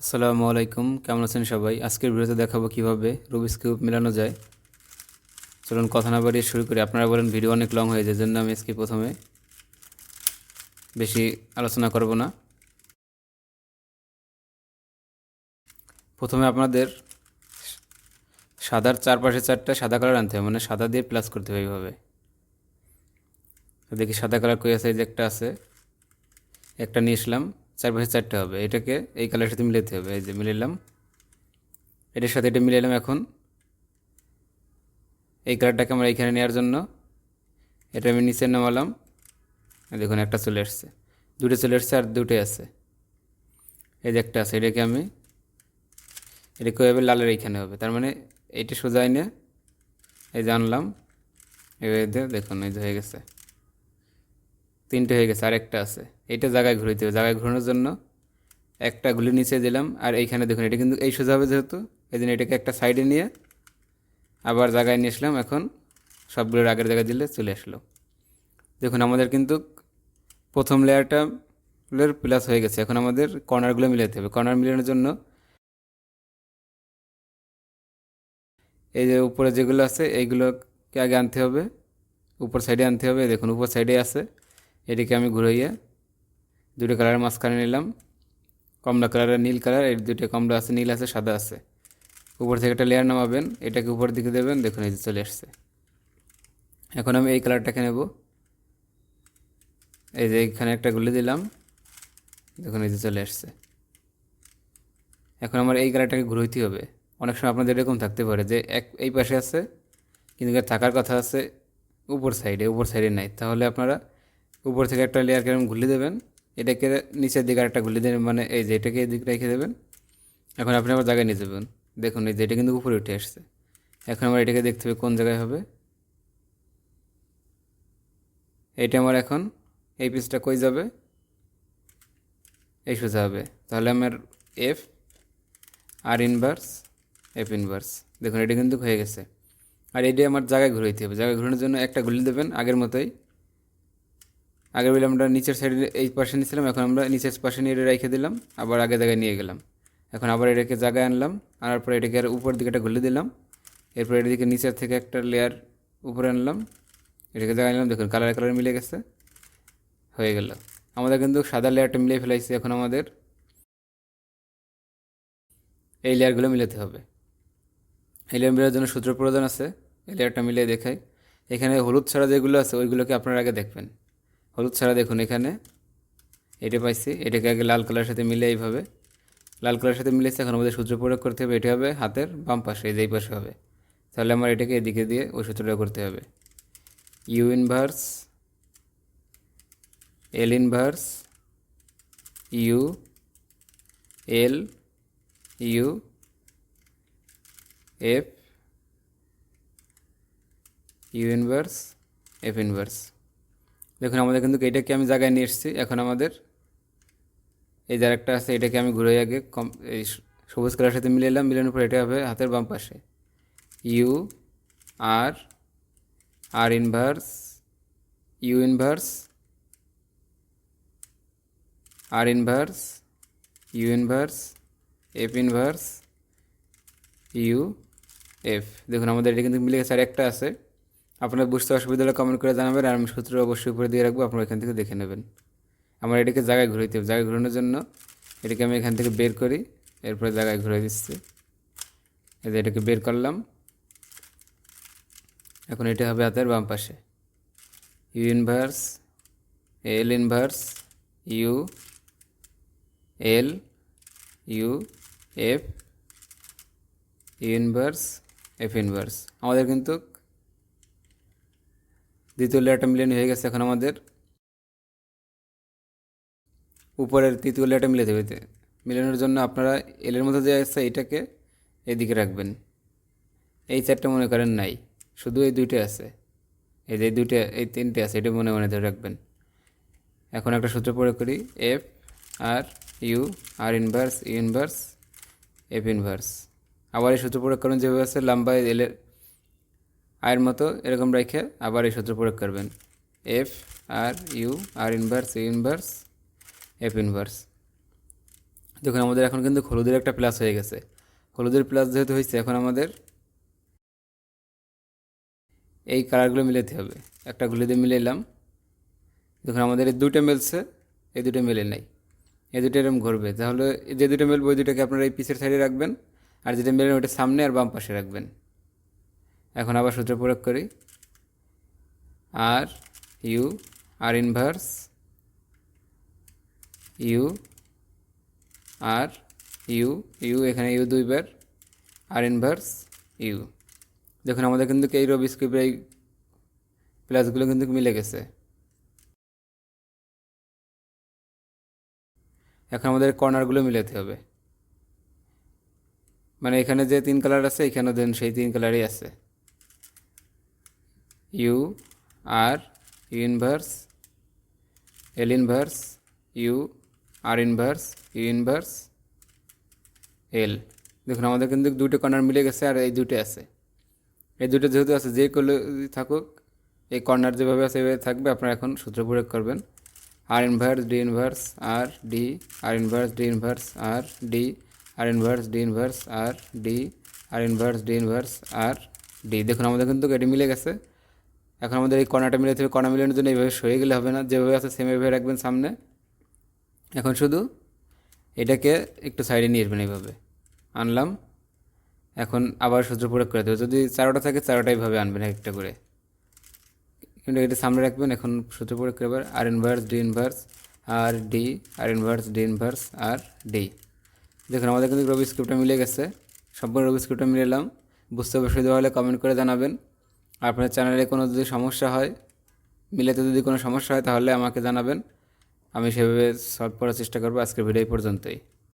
আসসালামু আলাইকুম, কেমন আছেন সবাই? আজকের ভিডিওতে দেখাবো কীভাবে রুবিস কিউব মেলানো যায়। চলুন কথা না বাড়িয়ে শুরু করি। আপনারা বলেন ভিডিও অনেক লং হয়ে যায়, জন্য আমি আজকে প্রথমে বেশি আলোচনা করব না। প্রথমে আপনাদের সাদার চারপাশে চারটা সাদা কালার আনতে হবে মানে সাদা দিয়ে প্লাস করতে হবে এইভাবে। দেখি সাদা কালার কই আছে যে একটা আছে, একটা নিয়ে আসলাম। চারপাশে চারটে হবে। এটাকে এই কালারের সাথে মিলাতে হবে। এই যে মিলালাম এটার সাথে এটা মিলালাম এখন। এই কালারটাকে আমরা এইখানে নেওয়ার জন্য এটা আমি নিচে নামালাম। দেখুন, একটা চলে আসছে। দুটো চলে আসছে আর দুটোই আছে। এই যে একটা আছে, এটাকে আমি এটা কীভাবে লালের এইখানে হবে। তার মানে এইটা সোজা এনে এই এভাবে দিয়ে দেখুন, এই যে হয়ে গেছে। তিনটে হয়ে গেছে আর একটা আছে। এটা জায়গায় ঘুরাইতে হবে। জায়গায় ঘোরানোর জন্য একটা গুলি নিচে দিলাম, আর এইখানে দেখুন, এটা কিন্তু এই সোজা হবে যেহেতু, এই জন্য এটাকে একটা সাইডে নিয়ে আবার জায়গায় নিয়ে আসলাম। এখন সবগুলোর আগের জায়গায় দিলে চলে আসলো। দেখুন, আমাদের কিন্তু প্রথম লেয়ারটা প্লাস হয়ে গেছে। এখন আমাদের কর্নারগুলো মিলাতে হবে। কর্নার মিলানোর জন্য এই যে উপরে যেগুলো আছে, এইগুলোকে আগে আনতে হবে। উপর সাইডে আনতে হবে। দেখুন, উপর সাইডে আছে। এটিকে আমি ঘুরাইয়া দুটো কালারের মাঝখানে নিলাম। কমলা কালারের নীল কালারের দুটো কমলা আছে, নীল আছে, সাদা আছে। উপর থেকে একটা লেয়ার নামাবেন, এটাকে উপর দিকে দেবেন, দেখুন এই যে চলে আসছে। এখন আমি এই কালারটাকে নেব। এই যে এখানে একটা গুলি দিলাম, দেখুন এই যে চলে আসছে। এখন আমার এই কালারটাকে ঘুরোইতে হবে। অনেক সময় আপনাদের এরকম থাকতে পারে যে এক, এই পাশে আছে, কিন্তু থাকার কথা আছে, উপর সাইডে উপর সাইডে নাই। তাহলে আপনারা উপর থেকে একটা লেয়ার কেরম ঘুলি দেবেন, এটাকে নিচের দিকে একটা ঘুলি দেবেন মানে এই যে এটাকে এদিকে রেখে দেবেন। এখন আপনি আবার জায়গায় নিয়ে যাবেন। দেখুন, এই যে এটা কিন্তু উপরে উঠে আসছে। এখন আমার এটাকে দেখতে হবে কোন জায়গায় হবে। এটা আমার এখন এই পিসটা কই যাবে? এই সোজা হবে। তাহলে আমার F R inverse F inverse দেখুন, এটা কিন্তু হয়ে গেছে। আর এটি আমার জায়গায় ঘুরাইতে হবে। জায়গায় ঘুরানোর জন্য একটা গুলি দেবেন, আগের মতোই। আগের বেলা আমরা নিচের সাইডে এই পাশে নিয়েছিলাম, এখন আমরা নিচের পাশে নিয়ে রেখে দিলাম, আবার আগে জায়গায় নিয়ে গেলাম। এখন আবার এটাকে জায়গায় আনলাম, আনার পরে এটাকে আর উপর দিকে একটা ঘুলে দিলাম, এরপর এটাকে নিচের থেকে একটা লেয়ার উপরে আনলাম, এটাকে জায়গায় নিলাম দেখুন কালার কালার মিলে গেছে, হয়ে গেল। আমাদের কিন্তু সাদা লেয়ারটা মিলিয়ে ফেলাইছি এখন আমাদের। এই লেয়ারগুলো মিলাতে হবে। এই লেয়ার মিলার জন্য সূত্র প্রয়োজন আছে, এই লেয়ারটা মিলিয়ে দেখাই। এখানে হলুদ ছাড়া যেগুলো আছে, ওইগুলোকে আপনারা আগে দেখবেন। হলুদ ছাড়া দেখুন এখানে। এটা পাইছি। এটাকে আগে লাল কালারের সাথে মিলে এইভাবে। লাল কালারের সাথে মিলেছে, এখন আমাদের সূত্র প্রয়োগ করতে হবে। এটা হবে হাতের বাম পাশে, এই যে এই পাশে হবে। তাহলে আমার এটাকে এদিকে দিয়ে ওই সূত্রটা করতে হবে। U inverse L inverse U L U F U inverse F inverse দেখুন, আমাদের কিন্তু এটাকে আমি জায়গায় নিয়ে এসেছি। এখন আমাদের এই যার একটা আছে, এটাকে আমি ঘুরে আগে কম এই সবুজ কালার সাথে মিলে এলাম মিলানোর পর এটা হবে হাতের বাম পাশে। U R R inverse U inverse R inverse U inverse F inverse U F দেখুন, আমাদের এটা কিন্তু মিলে গেছে আর একটা আছে। আপনার বুঝতে অসুবিধা হলে কমেন্ট করে জানাবেন আর আমি সূত্র অবশ্যই উপরে দিয়ে রাখব, আপনারা এখান থেকে দেখে নেবেন। আমার এটাকে জায়গায় ঘুরাইতে হবে। জায়গায় ঘুরানোর জন্য এটাকে আমি এখান থেকে বের করি, এরপরে জায়গায় ঘুরে দিচ্ছি। যে এটাকে বের করলাম। এখন এটা হবে হাতের বাম পাশে। U inverse L inverse U L U F U inverse F inverse আমাদের কিন্তু দ্বিতীয় লেয়ারটা মিলানো হয়ে গেছে এখন আমাদের। উপরের তৃতীয় লেয়ারটা মিলে দেবে মিলানোর জন্য আপনারা এলের মধ্যে যে আছে এটাকে এদিকে রাখবেন। এই চারটা মনে করেন নাই। শুধু এই দুইটা আছে। এই যে দুইটা, এই তিনটে আছে, এটা মনে মনে ধরে রাখবেন। এখন একটা সূত্র প্রয়োগ করি। F R U R inverse inverse F inverse আবার এই সূত্র প্রয়োগ করুন, যেভাবে আছে লম্বা এলের আয়ের মতো এরকম রেখে আবার এই সূত্র প্রয়োগ করবেন। F R U R inverse U inverse F inverse দেখুন, আমাদের এখন কিন্তু হলুদের একটা প্লাস হয়ে গেছে। হলুদের প্লাস যেহেতু হয়েছে, এখন আমাদের এই কালারগুলো মিলাতে হবে। একটা গুলি দিয়ে মিলে এলাম দেখুন, আমাদের এই দুটো মিলছে, এই দুটো মিলে নাই। এই দুটো এরকম ঘুরবে। তাহলে যে দুটো মিলবে, ওই দুটোকে আপনারা এই পিছের সাইডে রাখবেন, আর যেটা মিলেন ওটা সামনে আর বাম পাশে রাখবেন। এখন আবার সূত্র প্রয়োগ করি। R, U, R inverse U, R, U U, এখানে ইউ দুইবার, আর ইনভার্স ইউ। দেখুন, আমাদের কিন্তু এই রবি স্ক্রিপ্টের এই প্লাসগুলো কিন্তু মিলে গেছে। এখন আমাদের কর্নারগুলো মিলাতে হবে। মানে এখানে যে তিন কালার আছে এখানে দেন সেই তিন কালারই আছে। U R inverse, L inverse, U R inverse U inverse, L. দেখুন, আমাদের কিন্তু দুটো কর্নার মিলে গেছে আর এই দুটো আছে। এই দুটো যেহেতু আছে, যে করলে থাকুক, এই কর্নার যেভাবে আছে, এভাবে থাকবে, আপনারা এখন সূত্র প্রয়োগ করবেন। R inverse, D inverse, R D, R inverse, D inverse, R D, R inverse, D inverse, R D, R inverse, D inverse, R D. দেখুন, আমাদের কিন্তু এটি মিলে গেছে। এখন আমাদের এই কর্নারটা মিলে হবে কর্নার মিলানোর জন্য এইভাবে সরে গেলে হবে না। যেভাবে আছে সেম এভাবে রাখবেন সামনে। এখন শুধু এটাকে একটু সাইডে নিয়ে আসবেন এইভাবে। আনলাম। এখন আবার সূত্র প্রয়োগ করে দেবে। যদি চারোটা থাকে, চারোটা এইভাবে আনবেন একটা করে। কিন্তু এটা সামনে রাখবেন। এখন সূত্র প্রয়োগ করবেন R inverse D inverse R D R inverse D inverse R D দেখুন, আমাদের কিন্তু রবি স্ক্রিপ্টটা মিলে গেছে। সম্পূর্ণ রবি স্ক্রিপ্টটা মিলে এলাম বুঝতে অসুবিধা হলে কমেন্ট করে জানাবেন। আপনার চ্যানেলে কোনো যদি সমস্যা হয়, মিলেতে যদি কোনো সমস্যা হয়, তাহলে আমাকে জানাবেন। আমি সেভাবে সলভ করার চেষ্টা করব আজকের ভিডিও পর্যন্তই।